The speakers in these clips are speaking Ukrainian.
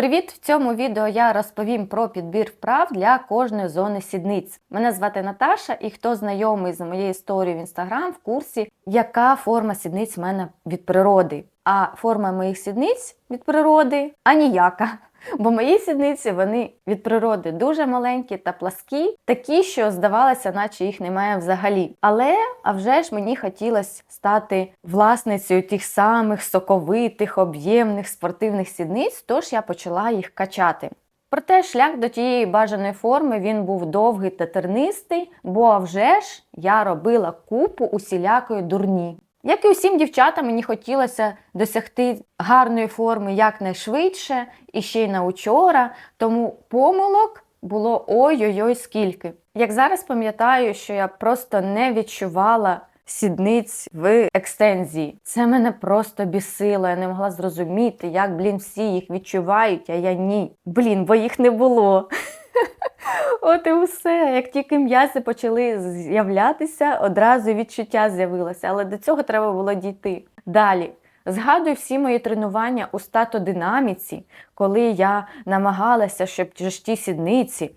Привіт! В цьому відео я розповім про підбір вправ для кожної зони сідниць. Мене звати Наташа, і хто знайомий з моєю історією в інстаграм в курсі, яка форма сідниць в мене від природи. А форма моїх сідниць від природи а ніяка. Бо мої сідниці вони від природи дуже маленькі та пласкі, такі, що здавалося, наче їх немає взагалі. Але а вже ж мені хотілося стати власницею тих самих соковитих, об'ємних спортивних сідниць, тож я почала їх качати. Проте шлях до тієї бажаної форми він був довгий та тернистий, бо а вже ж я робила купу усілякої дурні. Як і усім дівчатам, мені хотілося досягти гарної форми якнайшвидше і ще й на учора, тому помилок було ой-ой-ой скільки. Як зараз пам'ятаю, що я просто не відчувала сідниць в екстензії. Це мене просто бісило. Я не могла зрозуміти, як, блін, всі їх відчувають, а я ні. Блін, бо їх не було. От і все. Як тільки м'язи почали з'являтися, одразу відчуття з'явилося. Але до цього треба було дійти. Далі. Згадую всі мої тренування у статодинаміці, коли я намагалася, щоб ті сідниці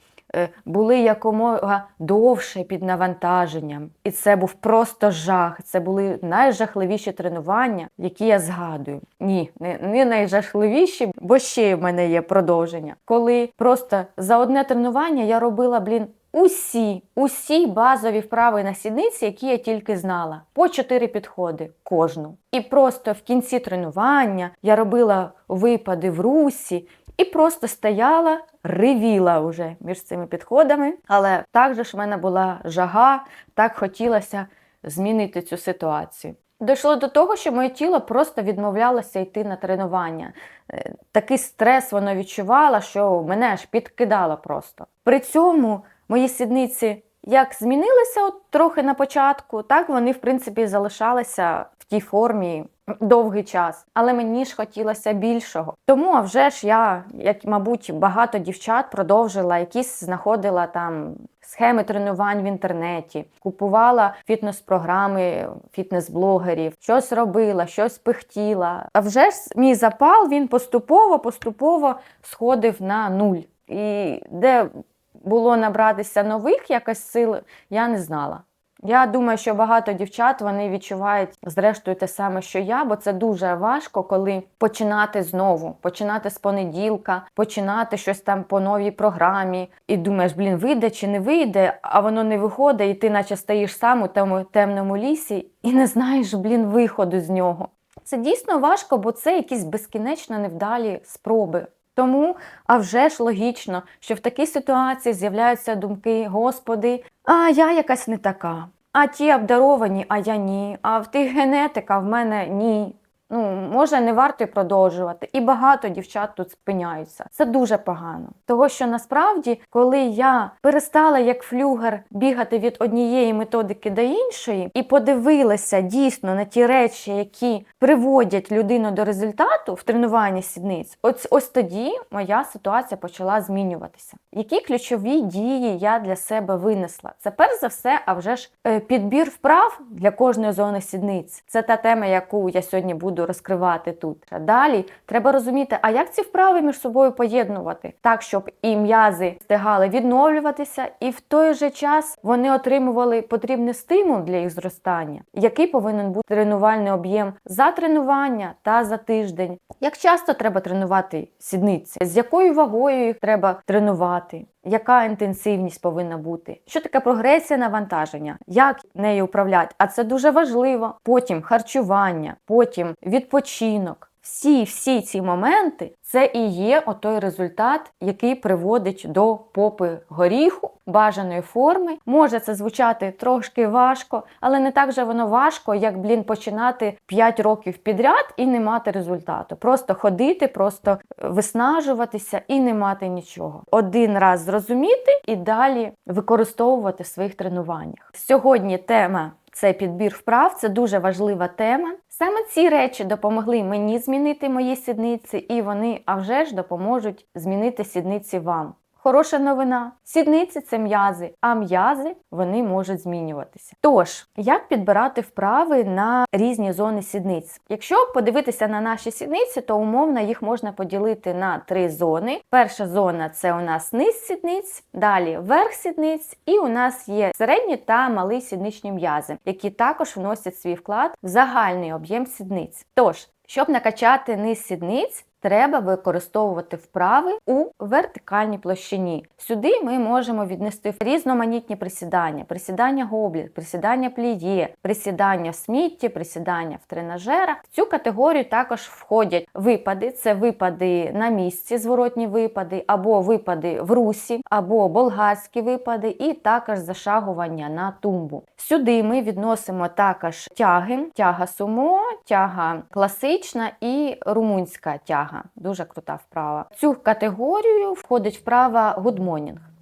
були якомога довше під навантаженням. І це був просто жах. Це були найжахливіші тренування, які я згадую. Ні, не, не найжахливіші, бо ще в мене є продовження. Коли просто за одне тренування я робила, блін. Усі, усі базові вправи на сідниці, які я тільки знала, по чотири підходи кожну. І просто в кінці тренування я робила випади в русі і просто стояла, ревіла вже між цими підходами. Але також в мене була жага, так хотілося змінити цю ситуацію. Дійшло до того, що моє тіло просто відмовлялося йти на тренування. Е, Такий стрес воно відчувало, що мене аж підкидало просто. При цьому мої сідниці як змінилися от трохи на початку, так вони, в принципі, залишалися тій формі довгий час. Але мені ж хотілося більшого. Тому, а вже ж я, як, мабуть, багато дівчат продовжила, якісь знаходила там. Схеми тренувань в інтернеті, купувала фітнес-програми фітнес-блогерів, щось робила, щось пихтіла. А вже ж мій запал він поступово-поступово сходив на нуль. І де було набратися нових якось сил, я не знала. Я думаю, що багато дівчат вони відчувають зрештою те саме, що я, бо це дуже важко, коли починати знову, починати з понеділка, починати щось там по новій програмі, і думаєш, блін, вийде чи не вийде, а воно не виходить, і ти наче стоїш сам у тому темному лісі і не знаєш, блін, виходу з нього. Це дійсно важко, бо це якісь безкінечно невдалі спроби. Тому, а вже ж логічно, що в такій ситуації з'являються думки: Господи, а я якась не така. А ті обдаровані, а я ні. А в тих генетика в мене ні. Ну, може, не варто продовжувати. І багато дівчат тут спиняються. Це дуже погано. Того, що насправді, коли я перестала як флюгер бігати від однієї методики до іншої, і подивилася дійсно на ті речі, які приводять людину до результату в тренуванні сідниць, ось ось тоді моя ситуація почала змінюватися. Які ключові дії я для себе винесла? Це перш за все, а вже ж е, підбір вправ для кожної зони сідниць. Це та тема, яку я сьогодні буду розкривати тут. Далі треба розуміти, а як ці вправи між собою поєднувати, так, щоб і м'язи встигали відновлюватися, і в той же час вони отримували потрібний стимул для їх зростання, який повинен бути тренувальний об'єм за тренування та за тиждень. Як часто треба тренувати сідниці, з якою вагою їх треба тренувати? Яка інтенсивність повинна бути? Що таке прогресія навантаження? Як нею управляти? А це дуже важливо. Потім харчування, потім відпочинок. Всі всі ці моменти це і є отой результат, який приводить до попи горіху, бажаної форми. Може це звучати трошки важко, але не так же воно важко, як блін починати 5 років підряд і не мати результату. Просто ходити, просто виснажуватися і не мати нічого. Один раз зрозуміти і далі використовувати в своїх тренуваннях. Сьогодні тема. Це підбір вправ, це дуже важлива тема. Саме ці речі допомогли мені змінити мої сідниці, і вони, а вже ж, допоможуть змінити сідниці вам. Хороша новина. Сідниці це м'язи, а м'язи вони можуть змінюватися. Тож, як підбирати вправи на різні зони сідниць? Якщо подивитися на наші сідниці, то умовно їх можна поділити на три зони. Перша зона це у нас низ сідниць, далі верх сідниць, і у нас є середні та малий сідничні м'язи, які також вносять свій вклад в загальний об'єм сідниць. Тож, щоб накачати низ сідниць, треба використовувати вправи у вертикальній площині. Сюди ми можемо віднести різноманітні присідання: присідання гобліт, присідання пліє, присідання в смітті, присідання в тренажерах. В цю категорію також входять випади: це випади на місці, зворотні випади, або випади в русі, або болгарські випади, і також зашагування на тумбу. Сюди ми відносимо також тяги, тяга сумо, тяга класична і румунська тяга. Дуже крута вправа. В цю категорію входить вправа гудмонінг.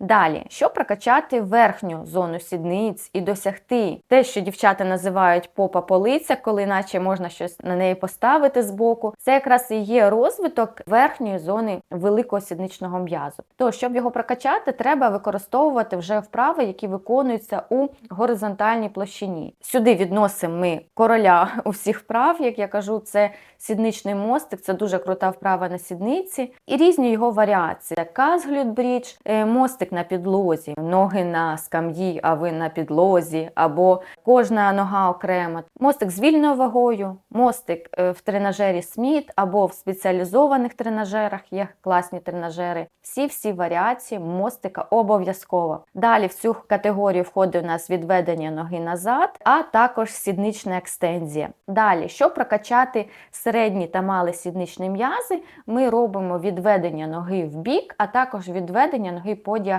Далі, щоб прокачати верхню зону сідниць і досягти те, що дівчата називають попа полиця, коли наче можна щось на неї поставити збоку, це якраз і є розвиток верхньої зони великого сідничного м'язу. То, щоб його прокачати, треба використовувати вже вправи, які виконуються у горизонтальній площині. Сюди відносимо ми короля усіх вправ, як я кажу, це сідничний мостик, це дуже крута вправа на сідниці, і різні його варіації. Казглютбрідж, мостик на підлозі, ноги на скам'ї, а ви на підлозі, або кожна нога окремо. Мостик з вільною вагою, мостик е, в тренажері Сміт або в спеціалізованих тренажерах є класні тренажери. Всі-всі варіації мостика обов'язково. Далі в цю категорію входить у нас відведення ноги назад, а також сіднична екстензія. Далі, щоб прокачати середні та мали сідничні м'язи, ми робимо відведення ноги в бік, а також відведення ноги по діагоналі.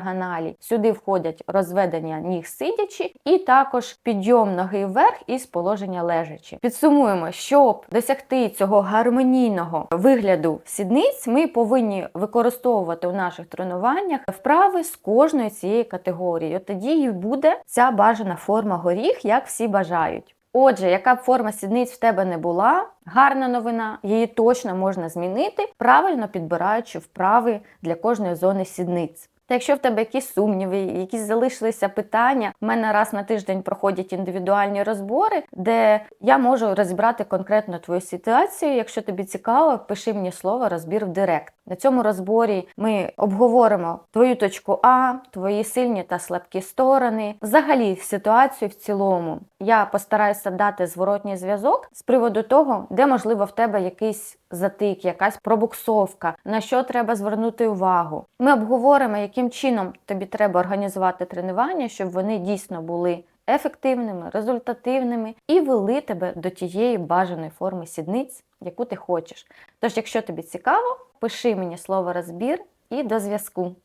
Сюди входять розведення ніг сидячи, і також підйом ноги вверх із положення лежачи. Підсумуємо, щоб досягти цього гармонійного вигляду сідниць, ми повинні використовувати у наших тренуваннях вправи з кожної цієї категорії. От тоді і буде ця бажана форма горіх, як всі бажають. Отже, яка б форма сідниць в тебе не була, гарна новина, її точно можна змінити, правильно підбираючи вправи для кожної зони сідниць. Та якщо в тебе якісь сумніви, якісь залишилися питання, в мене раз на тиждень проходять індивідуальні розбори, де я можу розібрати конкретно твою ситуацію. Якщо тобі цікаво, пиши мені слово розбір в директ. На цьому розборі ми обговоримо твою точку А, твої сильні та слабкі сторони, взагалі ситуацію в цілому. Я постараюся дати зворотній зв'язок з приводу того, де можливо в тебе якийсь затик, якась пробуксовка, на що треба звернути увагу. Ми обговоримо, яким чином тобі треба організувати тренування, щоб вони дійсно були ефективними, результативними і вели тебе до тієї бажаної форми сідниць, яку ти хочеш. Тож, якщо тобі цікаво, пиши мені слово розбір і до зв'язку.